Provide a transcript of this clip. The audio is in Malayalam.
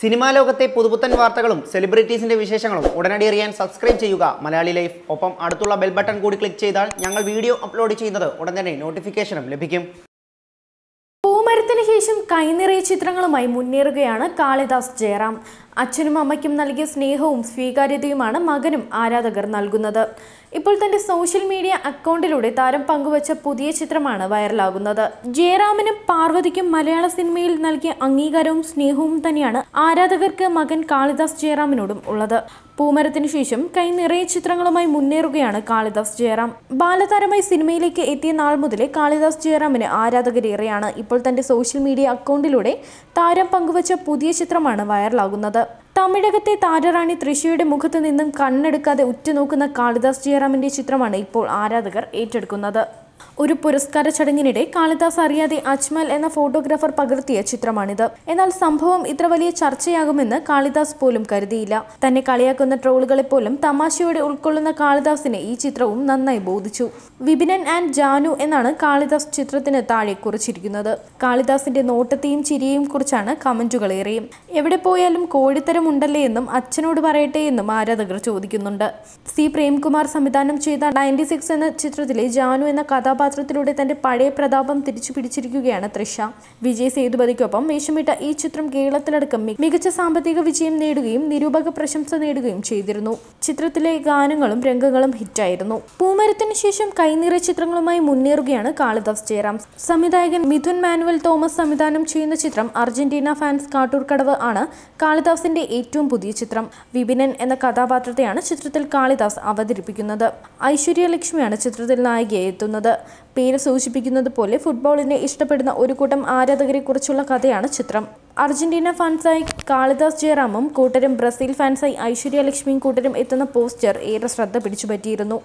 സിനിമാ ലോകത്തെ പുതുപുത്തൻ വാർത്തകളും സെലിബ്രിറ്റീസിന്റെ വിശേഷങ്ങളും ഉടനടി അറിയാൻ സബ്സ്ക്രൈബ് ചെയ്യുക. മലയാളി ലൈഫ്. ഒപ്പം അടുത്തുള്ള ബെൽ ബട്ടൺ കൂടി ക്ലിക്ക് ചെയ്താൽ ഞങ്ങൾ വീഡിയോ അപ്ലോഡ് ചെയ്യുന്നത് ഉടൻ തന്നെ നോട്ടിഫിക്കേഷനും ലഭിക്കും. പൂമരത്തിന് ശേഷം കൈനിറയ ചിത്രങ്ങളുമായി മുന്നേറുകയാണ് കാളിദാസ് ജയറാം. അച്ഛനും അമ്മയ്ക്കും നൽകിയ സ്നേഹവും സ്വീകാര്യതയുമാണ് മകനും ആരാധകർ നൽകുന്നത്. ഇപ്പോൾ തന്റെ സോഷ്യൽ മീഡിയ അക്കൗണ്ടിലൂടെ താരം പങ്കുവച്ച പുതിയ ചിത്രമാണ് വൈറലാകുന്നത്. ജയറാമിനും പാർവതിക്കും മലയാള സിനിമയിൽ നൽകിയ അംഗീകാരവും സ്നേഹവും തന്നെയാണ് ആരാധകർക്ക് മകൻ കാളിദാസ് ജയറാമിനോടും ഉള്ളത്. പൂമരത്തിനു ശേഷം കൈ നിറയെ ചിത്രങ്ങളുമായി മുന്നേറുകയാണ് കാളിദാസ് ജയറാം. ബാലതാരമായി സിനിമയിലേക്ക് എത്തിയ നാൾ മുതലേ കാളിദാസ് ജയറാമിന് ആരാധകരേറെയാണ്. ഇപ്പോൾ തന്റെ സോഷ്യൽ മീഡിയ അക്കൗണ്ടിലൂടെ താരം പങ്കുവച്ച പുതിയ ചിത്രമാണ് വൈറലാകുന്നത്. തമിഴകത്തെ താരറാണി തൃശയുടെ മുഖത്ത് നിന്നും കണ്ണെടുക്കാതെ ഉറ്റുനോക്കുന്ന കാളിദാസ് ജയറാമിന്റെ ചിത്രമാണ് ഇപ്പോൾ ആരാധകർ ഏറ്റെടുക്കുന്നത്. ഒരു പുരസ്കാര ചടങ്ങിനിടെ കാളിദാസ് അറിയാതെ അജ്മൽ എന്ന ഫോട്ടോഗ്രാഫർ പകർത്തിയ ചിത്രമാണിത്. എന്നാൽ സംഭവം ഇത്ര വലിയ ചർച്ചയാകുമെന്ന് കാളിദാസ് പോലും കരുതിയില്ല. തന്നെ കളിയാക്കുന്ന ട്രോളുകളെ പോലും തമാശയോടെ ഉൾക്കൊള്ളുന്ന കാളിദാസിനെ ഈ ചിത്രവും നന്നായി ബോധിച്ചു. വിപിനൻ ആൻഡ് ജാനു എന്നാണ് കാളിദാസ് ചിത്രത്തിന് താഴെ കുറിച്ചിരിക്കുന്നത്. കാളിദാസിന്റെ നോട്ടത്തെയും ചിരിയെയും കുറിച്ചാണ് കമന്റുകൾ ഏറെയും. എവിടെ പോയാലും കോഴിത്തരം ഉണ്ടല്ലേ എന്നും അച്ഛനോട് പറയട്ടെ എന്നും ആരാധകർ ചോദിക്കുന്നുണ്ട്. സി പ്രേംകുമാർ സംവിധാനം ചെയ്ത നയന്റി സിക്സ് എന്ന ചിത്രത്തിലെ ജാനു എന്ന കഥാപാത്രത്തിലൂടെ തന്റെ പഴയ പ്രതാപം തിരിച്ചു പിടിച്ചിരിക്കുകയാണ് തൃഷ. വിജയ് സേതുപതിക്കൊപ്പം വേഷമിട്ട ഈ ചിത്രം കേരളത്തിലടക്കം മികച്ച സാമ്പത്തിക വിജയം നേടുകയും നിരൂപക പ്രശംസ നേടുകയും ചെയ്തിരുന്നു. ചിത്രത്തിലെ ഗാനങ്ങളും രംഗങ്ങളും ഹിറ്റായിരുന്നു. പൂമരത്തിന് ശേഷം കൈനിറ ചിത്രങ്ങളുമായി മുന്നേറുകയാണ് കാളിദാസ് ജയറാം. സംവിധായകൻ മിഥുൻ മാനുവൽ തോമസ് സംവിധാനം ചെയ്യുന്ന ചിത്രം അർജന്റീന ഫാൻസ് കാട്ടൂർക്കടവ് ആണ് കാളിദാസിന്റെ ഏറ്റവും പുതിയ ചിത്രം. വിപിനൻ എന്ന കഥാപാത്രത്തെയാണ് ചിത്രത്തിൽ കാളിദാസ് അവതരിപ്പിക്കുന്നത്. ഐശ്വര്യ ലക്ഷ്മിയാണ് ചിത്രത്തിൽ നായികയെ എത്തുന്നത്. പേര് സൂചിപ്പിക്കുന്നത് പോലെ ഫുട്ബോളിനെ ഇഷ്ടപ്പെടുന്ന ഒരു കൂട്ടം ആരാധകരെ കുറിച്ചുള്ള കഥയാണ് ചിത്രം. അർജന്റീന ഫാൻസായി കാളിദാസ് ജയറാമും കൂട്ടരും ബ്രസീൽ ഫാൻസായി ഐശ്വര്യ ലക്ഷ്മിയും കൂട്ടരും എത്തുന്ന പോസ്റ്റർ ഏറെ ശ്രദ്ധ പിടിച്ചുപറ്റിയിരുന്നു.